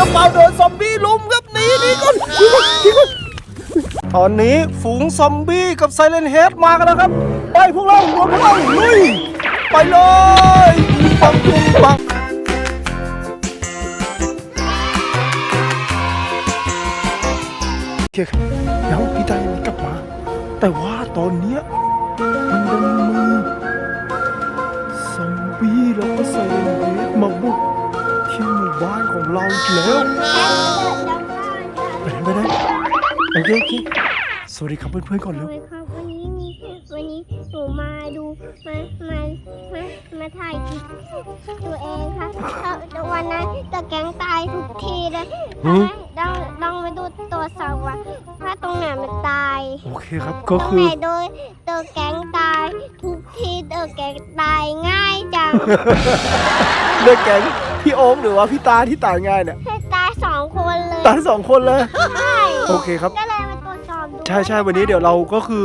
จ้าเปาโดนซอมบี้ลุมครับหนีหนีก่นี่ก่อนตอนนี้ฝูงซอมบี้กับไซเลนเฮดมากันแล้วครับ ไปพวกเรารวมพลังลุยไปเลยปังปุงปังเคครับเดี๋ยวพี่ตายังไม่กลับมา แต่ว่าตอนเนี้ยมันดันมือซอมบี้แล้วก็ไซเลนเฮด บ้านของเราอีกแล้วไปไหนไปไหนโอเคโอเคสวัสดีครับเพื่อนๆก่อนเร็ววัสดีครับวันนี้มีวันนี้หนูมาดูมามามามาถ่ายคลิปตัวเองค่ะวันนั้นตะแกงตายทุกทีเลย ต้องต้องมาดูตัวสาวว่าถ้าตรงไหนมันตายโอเคครับตก็รงคืไหอนโดยตัวแก๊งตาย ทุกทีตัวแก๊งตายง่ายจังเลือกแก๊งพี่โอ๊คหรือว่าพี่ตาที่ตายง่ายเนี่ยให้ตายสองคนเลยตายสองคนเลย ใช่โอเคครับ ก็เลยมาตรวจสอบดูใช่ใช่วันนี้เดี๋ยวเราก็คือ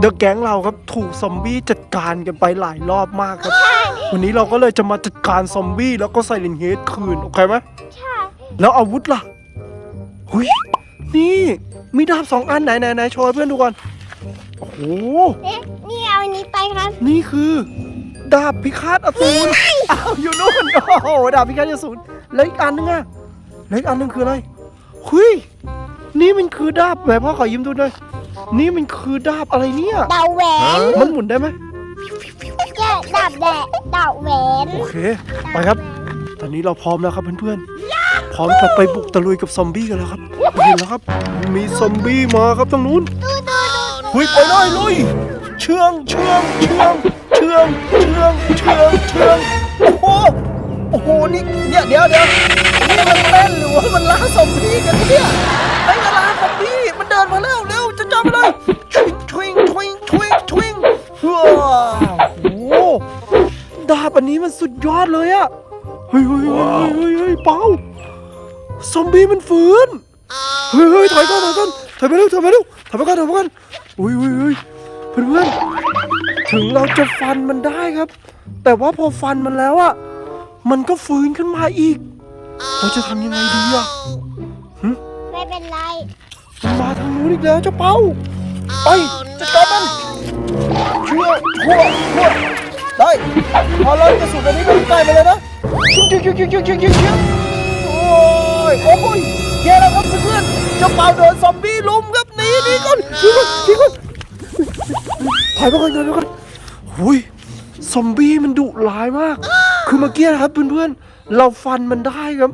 เดอะแก๊งเราครับถูกซอมบี้จัดการกันไปหลายรอบมากครับ วันนี้เราก็เลยจะมาจัดการซอมบี้แล้วก็ไซเลนเฮดคืน โอเคไหมใช่แล้วอาวุธล่ะ หุยนี่ มีดาบสองอันไหนไหนไหนโชว์ให้เพื่อนดูก่อนโอ้โหเอ๊ะนี่เอาอันนี้ไปครับนี่คือ ดาบพิฆาตอสูรอ้าวอยู่นู่นโอ้โหดาบพิฆาตอสูรแล้วอีกอันนึงอะแล้วอีกอันนึงคืออะไรหุยนี่มันคือดาบแหมพ่อขอยิ้มดูหน่อยนี่มันคือดาบอะไรเนี่ย ดาวแหวนมันหมุนได้ไหมแกะดาบแดะดาบแหวนโอเค ไปครับ ตอนนี้เราพร้อมแล้วครับเพื่อนๆ พร้อมจะไปบุกตะลุยกับซอมบี้กันแล้วครับเห็นแล้วครับ มีซอมบี้มาครับตรงนู้นหุยไปเลยลุยเชื่องเชื่องเชื่องเชื่องเชื่องเชื่องเชื่องโอ้โหโอ้โหนี่เนี่ยเดี๋ยวเดี๋ยวนี่มันเต้นหรือว่ามันล่าซอมบี้กันเนี่ยไอ้ยมันล่าซอมบี้มันเดินมาแล้วเร็วจะจับมันเลยทวิงทวิงทวิงทวิงทวิงว้าวโอ้โหดาบอันนี้มันสุดยอดเลยอะเฮ้ยเฮ้ยเฮ้ยเฮ้ยเฮ้ยเปา ซอมบี้มันฟื้นเฮ้ยเถอยก่อนถอยก่อนถอยไปเร็วถอยไปเร็วถอยไปก่อนถอยไปก่อนอุ้ยอุ้ยอุ้ยเพื่อนเพื่อนถึงเราจะฟันมันได้ครับ แต่ว่าพอฟันมันแล้วอะมันก็ฟื้นขึ้นมาอีก เราจะทำยังไงดีอะหึไม่เป็นไรมันมาทางนู้นอีกแล้วเจ้าเป้าไปจัดการมันเชื่อทั่วทั่วได้พอเรากระสุนอันนี้มันใกล้ไปเลยนะชิวชิชิวชิชิวชิ โอ้ยแย่แล้วครับเพื่อนๆเจ้าเป้าโดนซอมบี้ลุมครับหนีหนีก่อนหนีก่อนหนีก่อนถอยไปก่อนถอยไปก่อนหุยซอมบี้มันดุร้ายมาก คือเมื่อกี้นะครับเพื่อนๆเราฟันมันได้ครับ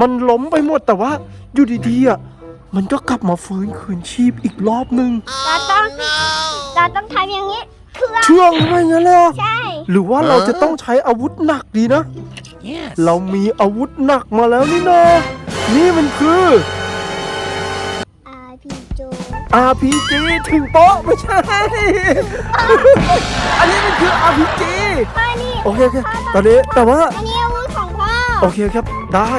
มันล้มไปหมดแต่ว่าอยู่ดีๆอะมันก็กลับมาฟื้นคืนชีพอีกรอบหนึ่งเราต้องเราต้องทำอย่างนี้เพื่อเชื่องไม่งั้นเลยเหรอใช่ หรือว่าเราจะต้องใช้อาวุธหนักดีนะ เรามีอาวุธหนักมาแล้วนี่นานี่มันคืออาพีโจ RPG ถึงโป๊ะไม่ใช่ อันนี้มันคือ RPG พ่อนี่โอเคโอเคตอนนี้แต่ว่าอันนี้อาวุธของพ่อโอเคครับได้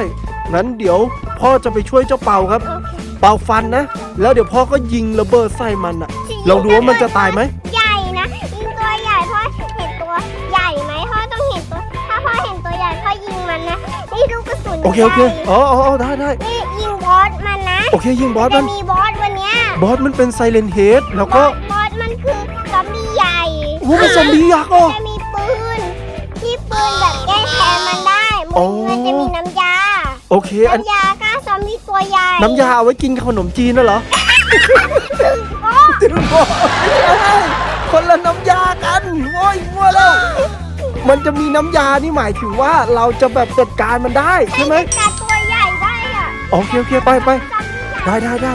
งั้นเดี๋ยวพ่อจะไปช่วยเจ้าเป่าครับ เป่าฟันนะ แล้วเดี๋ยวพ่อก็ยิงระเบิดใส่มันอะลองดูว่ามันจะตายไหมใหญ่นะ นนะนี่ลูกกระสุนโอเคโอเคใหญ่อ๋ออ๋ออ๋อได้ได้นี่ยิงบอสมันนะโอเคยิงบอสจะมันมีบอสวันเนี้ยบอสมันเป็นไซเลนเฮดแล้วก็บอสมันคือซอมบี้ใหญ่โอ้เป็นซอมบี้ยักษ์อ๋อจะมีปืนที่ปืนแบบแก้แค้นมันได้โอ้มือมันจะมีน้ำยาโอเคอันน้ำยาฆ่าซอมบี้ตัวใหญ่น้ำยาเอาไว้กินกับขนมจีนน่ะเหรอโอ้ถึงบอกไม่ใช่คนละน้ำยากันโว้ยมั่วแล้ว มันจะมีน้ำยานี่หมายถึงว่าเราจะแบบจัดการมันได้ใช่ไหมจัดตัวใหญ่ได้อะโอเคโอเคไปไปซอมบี้ใหญ่ได้ได้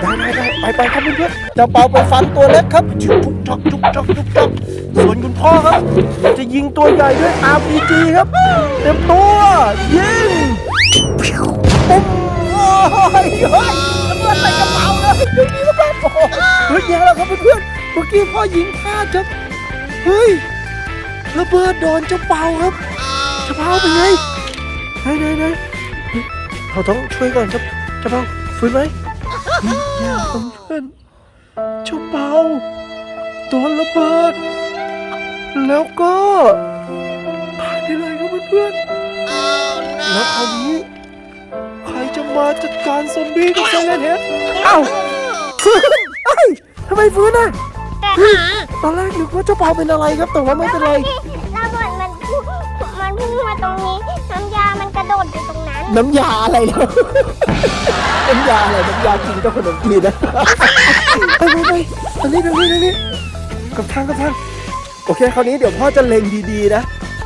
ได้ได้ได้ได้ไปไปครับเพื่อนๆจะเป่าไปฟันตัวเล็กครับชุกจักชุกจักชุกจักส่วนคุณพ่อครับ จะยิงตัวใหญ่ด้วย RPG ครับ เต็มตัวยิงปุ๊บโอ้ยเฮ้ยระเบิดใส่กระเป๋าเลยเดี๋ยวนี้ระเบิดโอ้โหเฮ้ยแย่แล้วครับเพื่อนๆเมื่อกี้พ่อยิงพลาดครับเฮ้ย ระเบิดโดนเจ้าเป่าครับเจ้าเป่าเป็นไงไหนไหนไหนเราต้องช่วยก่อนเจ้าเจ้าเป่าฟื้นไหมแย่เพื่อนเจ้าเปาโดนระเบิด แล้วก็ตายไปเลยครับเพื่อนๆแล้วคราวนี้มาจัดการซอมบี้กับไซเลนเฮดเอ้าฟื้นเอ้ยทำไมฟื้นอะแต่ ตอนแรกนึกว่าเจ้าเปาเป็นอะไรครับ แต่ว่าไม่เป็นไร ระเบิดมันพุ่งมันพุ่งมาตรงนี้ น้ำยา มันกระโดดอยู่ตรงนั้น น้ำยาอะไรเนาะน้ำยาอะไรน้ำยากินกับขนมจีนนะไปไปไปทางนี้ทางนี้ทางนี้กับทางกับทางโอเคคราวนี้เดี๋ยวพ่อจะเล็งดีๆนะ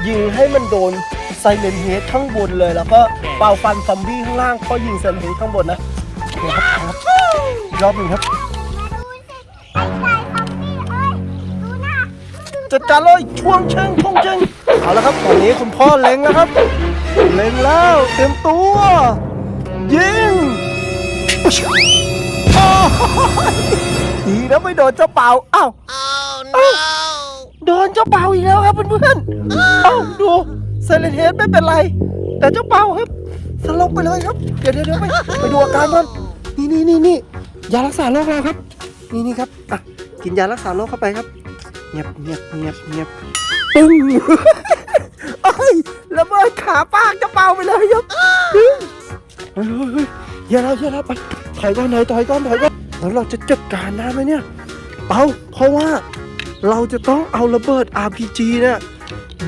ยิงให้มันโดนไซเลนเฮดข้างบนเลย แล้วก็เป่าฟันซอมบี้ข้างล่างพ่อยิงไซเลนเฮดข้างบนนะโอเคครับครับอีกรอบหนึ่งครับ จัดการเลยช่วงเชิงช่วงเชิงเอาละครับตอนนี้คุณพ่อเล็งแล้วครับ เล็งแล้วเต็มตัว ยิงโอ้ดีนะไม่โดนเจ้าเป่าอ้าวเอ้าโดนเจ้าเป่าอีกแล้วครับเพื่อนๆเอ้าดูเซเลนเฮดไม่เป็นไร แต่เจ้าเป่าครับสลบไปเลยครับ เดี๋ยวเดี๋ยวไปไปดูอาการก่อนนี่นี่นี่นี่ยารักษาโรคเราครับ นี่นี่ครับอะกินยารักษาโรคเข้าไปครับ เงียบเงียบเงียบเงียบปึ้งโอ้ยระเบิดขาปากจะเป่าไปเลยครับเฮ้ยอย่าแล้วอย่าแล้วไปถอยก่อนถอยถอยก่อนถอยก่อนแล้วเราจะจัดการได้ไหมเนี่ยเปาเพราะว่าเราจะต้องเอาระเบิด RPG เนี่ย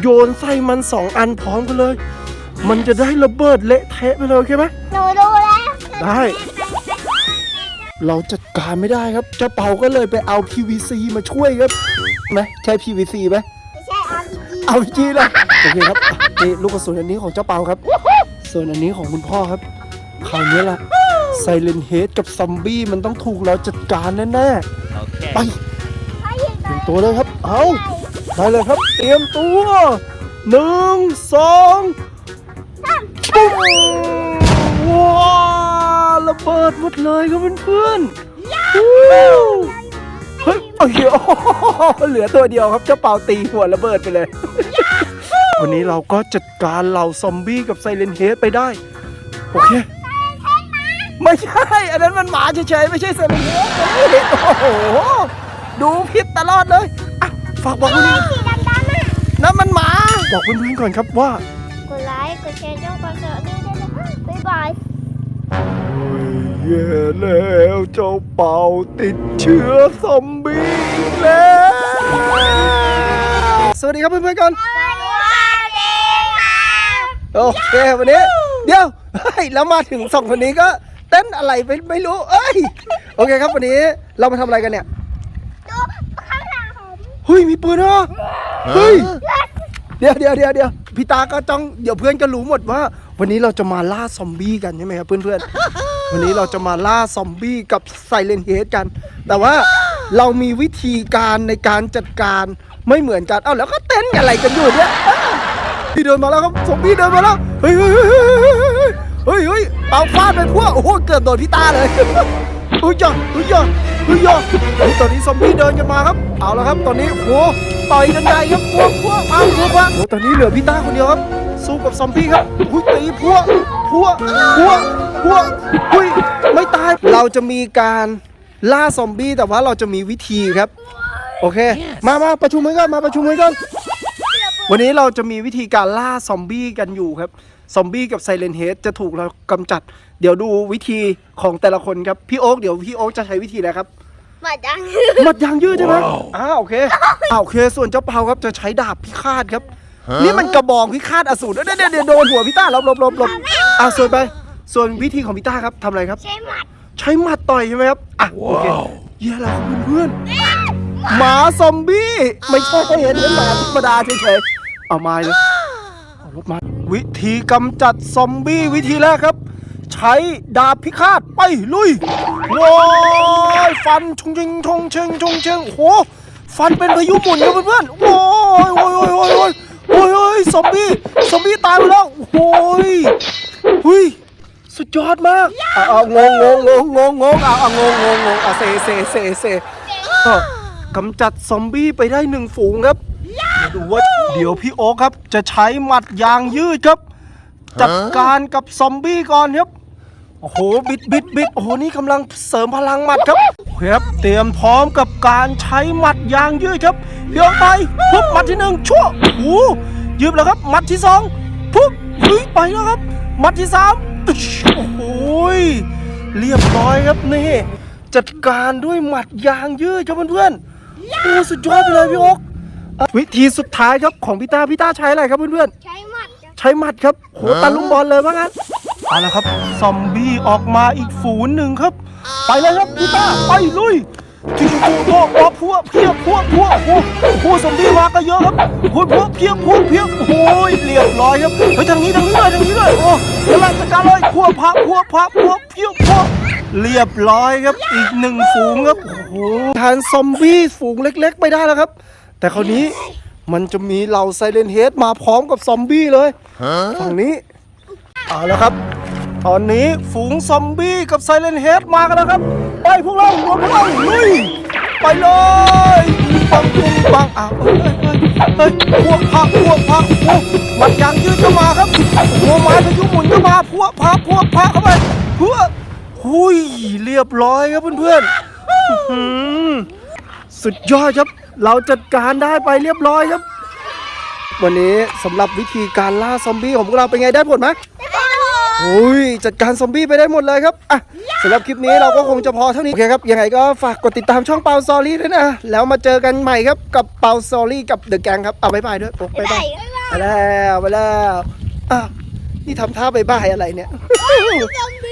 โยนใส่มันสองอันพร้อมกันเลย มันจะได้ระเบิดเละเทะไปเลยโอเคไหมหนูดูแล้ว ได้ เราจัดการไม่ได้ครับเจ้าเปาก็เลยไปเอา PVC มาช่วยครับไหมใช่ PVC ไหมไม่ใช่ RPG เอาจีละโอเคครับนี่ลูกกระสุนอันนี้ของเจ้าเปาครับ ส่วนอันนี้ของคุณพ่อครับคราวนี้ล่ะไซเลนเฮดกับซอมบี้มันต้องถูกเราจัดการแน่ๆไปเขายิงเตรียมตัวเลยครับ เอาได้เลยครับ เตรียมตัวหนึ่งสองปุ้มว้าวระ เบิดหมดเลยครับเพื่อนๆวู้เฮ้ยโอ้ยโอ้โหเหลือตัวเดียวครับเจ้าเป่าตีหัวระเบิดไปเลย วันนี้เราก็จัดการเหล่าซอมบี้กับไซเลนเฮดไปได้ โอเค ไม่ใช่ อันนั้นมันหมาเฉยๆไม่ใช่ไซเลนเฮดโอ้โห ดูผิดตลอดเลยอะฝากบอกเพื่อนสีดำๆอะๆนั่นมันหมา บอกเพื่อนๆก่อนครับว่า กดไลค์ กดแชร์ช่องกดเสริมด้วยนะคะบ๊ายบาย เย่แล้วเจ้าเป่าติดเชื้อซอมบี้อีกแล้ว สวัสดีครับเพื่อนๆก่อนสวัสดีค่ะโอเควันนี้ เดี๋ยวเฮ้ยแล้วมาถึงสองคนนี้ก็เต้นอะไรไม่ไม่รู้ เอ้ย โอเคครับวันนี้เรามาทำอะไรกันเนี่ยดูข้างหลังผมเฮ้ยมีปืนเหรอเฮ้ย เดี๋ยวเดี๋ยวเดี๋ยวเดี๋ยวพี่ตาก็ต้องเดี๋ยวเพื่อนก็รู้หมดว่า วันนี้เราจะมาล่าซอมบี้กันใช่ไหมครับเพื่อนๆ วันนี้เราจะมาล่าซอมบี้กับไซเลนเฮดกัน แต่ว่าเรามีวิธีการในการจัดการไม่เหมือนกัน เอ้าแล้วก็เต้นอะไรกันอยู่เนี่ยพี่เดินมาแล้วครับซอมบี้เดินมาแล้ว เฮ้ยเฮ้ยเฮ้ยเฮ้ยเฮ้ยเป่าฟาดไปพวกโอ้โหเกือบโดนพี่ตาเลยเฮ้ยจ้ะเฮ้ยจ้ะเฮ้ยจ้ะเฮ้ยตอนนี้ซอมบี้เดินกันมาครับ เอาละครับ ตอนนี้โหต่อยกันใหญ่ครับพวกพวกมาพวกมาโอ้ตอนนี้เหลือพี่ต้าคนเดียวครับ สู้กับซอมบี้ครับหุ้ยตีพวกพวกพวกพวกหุ้ยไม่ตาย เราจะมีการล่าซอมบี้แต่ว่าเราจะมีวิธีครับ โอเค มามาประชุมกันก่อนมาประชุมกันก่อนวันนี้เราจะมีวิธีการล่าซอมบี้กันอยู่ครับ ซอมบี้กับไซเลนเฮดจะถูกเรากำจัด เดี๋ยวดูวิธีของแต่ละคนครับ พี่โอ๊คเดี๋ยวพี่โอ๊คจะใช้วิธีอะไรครับมาจังหมัดยางยืดใช่ไหมอ่าโอเคอ่าโอเค ส่วนเจ้าเปาครับจะใช้ดาบพิฆาตครับ นี่มันกระบองพิฆาตอสูรเดี๋ยวเดี๋ยวเดี๋ยวโดนหัวพี่ต้าหลบหลบหลบหลบอ่าส่วนไป ส่วนวิธีของพี่ต้าครับทำอะไรครับ ใช่หมัด ใช้หมัดต่อยใช่ไหมครับ อะโอเคเยี่ยแล้วครับเพื่อนๆหมาซอมบี้ไม่ใช่เห็นเป็นหมาธรรมดาเฉยๆเอาไม้เลยเอารถมาวิธีกำจัดซอมบี้วิธีแรกครับ ใช้ดาบพิฆาตไปลุยโว้ยฟันชงชิงชงเชงชงเชงโอ้โหฟันเป็นพายุหมุนครับเพื่อนๆโอ้ยโอ้ยโอ้ยโอ้ย โอ้ยโอ้ยซอมบี้ซอมบี้ตายไปแล้วโอ้ยหุยสุดยอดมากเอาเอางงงงงงงงเอาเอางงงงงเอาเซเซเซเซก็กำจัดซอมบี้ไปได้หนึ่งฝูงครับเดี๋ยวดูว่าเดี๋ยวพี่โอ๊คครับ จะใช้หมัดยางยืดครับ จัดการกับซอมบี้ก่อนครับ โอ้โหบิดบิดบิดโอ้โหนี่กำลังเสริมพลังหมัดครับครับเตรียมพร้อมกับการใช้หมัดยางยืดครับพี่โอ๊คไปปุ๊บหมัดที่หนึ่งชั่วโอ้หยืดแล้วครับหมัดที่สองปุ๊บเฮ้ยไปแล้วครับหมัดที่สามโอ้โหเรียบร้อยครับนี่ จัดการด้วยหมัดยางยืดครับเพื่อนๆโอ้สุดยอดไปเลยพี่อ๊กอะวิธีสุดท้ายครับของพี่ต้าพี่ต้าใช้อะไรครับเพื่อนๆใช้หมัดใช้หมัดครับโหตะลุมบอลเลยว่างั้น เอาละครับ ซอมบี้ออกมาอีกฝูนหนึ่งครับ ไปเลยครับพี่ต้าไปลุยที่ตัวโตออกพวกเพียบพวกพวกโอ้โหซอมบี้มาก็เยอะครับโอ้ยพวกเพียบพวกเพียบโอ้ยเรียบร้อยครับเฮ้ยทางนี้ทางนี้เลยทางนี้เลยโอ้กำลังจัดการเลยพวกพักพวกพักพวกเพียบพวกเรียบร้อยครับอีกหนึ่งฝูงครับโอ้โหทานซอมบี้ฝูงเล็ก ๆ ไปได้แล้วครับ แต่คราวนี้มันจะมีเหล่าไซเลนเฮดมาพร้อมกับซอมบี้เลยฝั่งนี้เอาแล้วครับ ตอนนี้ฝูงซอมบี้กับไซเลนเฮดมากันแล้วครับ ไปพวกเรารวมพลังลุยไปเลยปังปุงปังอะเฮ้ยเฮ้ยเฮ้ยพวกพักพวกพักโอ้มัดยางยืดก็มาครับหัวไม้พายุหมุนก็มาพวกพักพวกพักเข้าไปพวกหุยเรียบร้อยครับเพื่อนๆสุดยอดครับ เราจัดการได้ไปเรียบร้อยครับ วันนี้สำหรับวิธีการล่าซอมบี้ของพวกเราเป็นไงได้ผลไหม อ้ยจัดการซอมบี้ไปได้หมดเลยครับอะสำหรับคลิปนี้เราก็คงจะพอเท่านี้โอเคครับยังไงก็ฝากกดติดตามช่องเปาซอรี่ด้วยนะแล้วมาเจอกันใหม่ครับกับเปาซอรี่กับเดอะแกงครับเอาบ๊ายบายด้วยโอ้บ๊ายบายไปแล้วไปแล้วอะนี่ทำท่าบ๊ายบายอะไรเนี่ย ซอมบี้